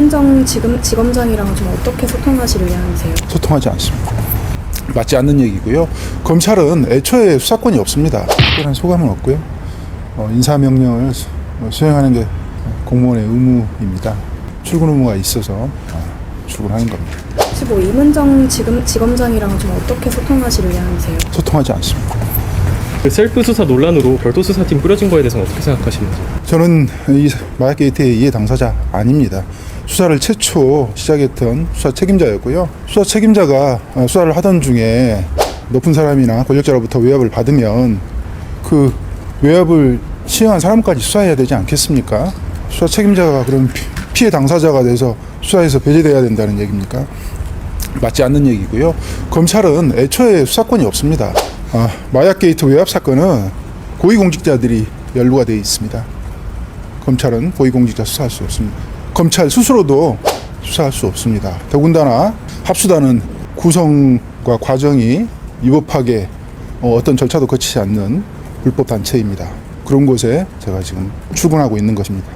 이문정 지금 지검장이랑 좀 어떻게 소통하실 의향이세요? 소통하지 않습니다. 맞지 않는 얘기고요. 검찰은 애초에 수사권이 없습니다. 특별한 소감은 없고요. 어, 인사명령을 수- 어, 수행하는 게 공무원의 의무입니다. 출근 의무가 있어서 어, 출근하는 겁니다. 혹시 뭐 이문정 지금 지검장이랑 좀 어떻게 소통하실 의향이세요? 소통하지 않습니다. 그 셀프 수사 논란으로 별도 수사팀 꾸려진 거에 대해서는 어떻게 생각하시는지? 저는 이 마약 게이트의 이해 당사자 아닙니다. 수사를 최초 시작했던 수사 책임자였고요. 수사 책임자가 어, 수사를 하던 중에 높은 사람이나 권력자로부터 외압을 받으면 그 외압을 시행한 사람까지 수사해야 되지 않겠습니까? 수사 책임자가 피- 피해 당사자가 돼서 수사에서 배제돼야 된다는 얘기입니까? 맞지 않는 얘기고요. 검찰은 애초에 수사권이 없습니다. 아, 마약 게이트 외압 사건은 고위공직자들이 연루가 되어 있습니다. 검찰은 고위공직자 수사할 수 없습니다. 검찰 스스로도 수사할 수 없습니다. 더군다나 합수단은 구성과 과정이 위법하게 어, 어떤 절차도 거치지 않는 불법 단체입니다. 그런 곳에 제가 지금 출근하고 있는 것입니다.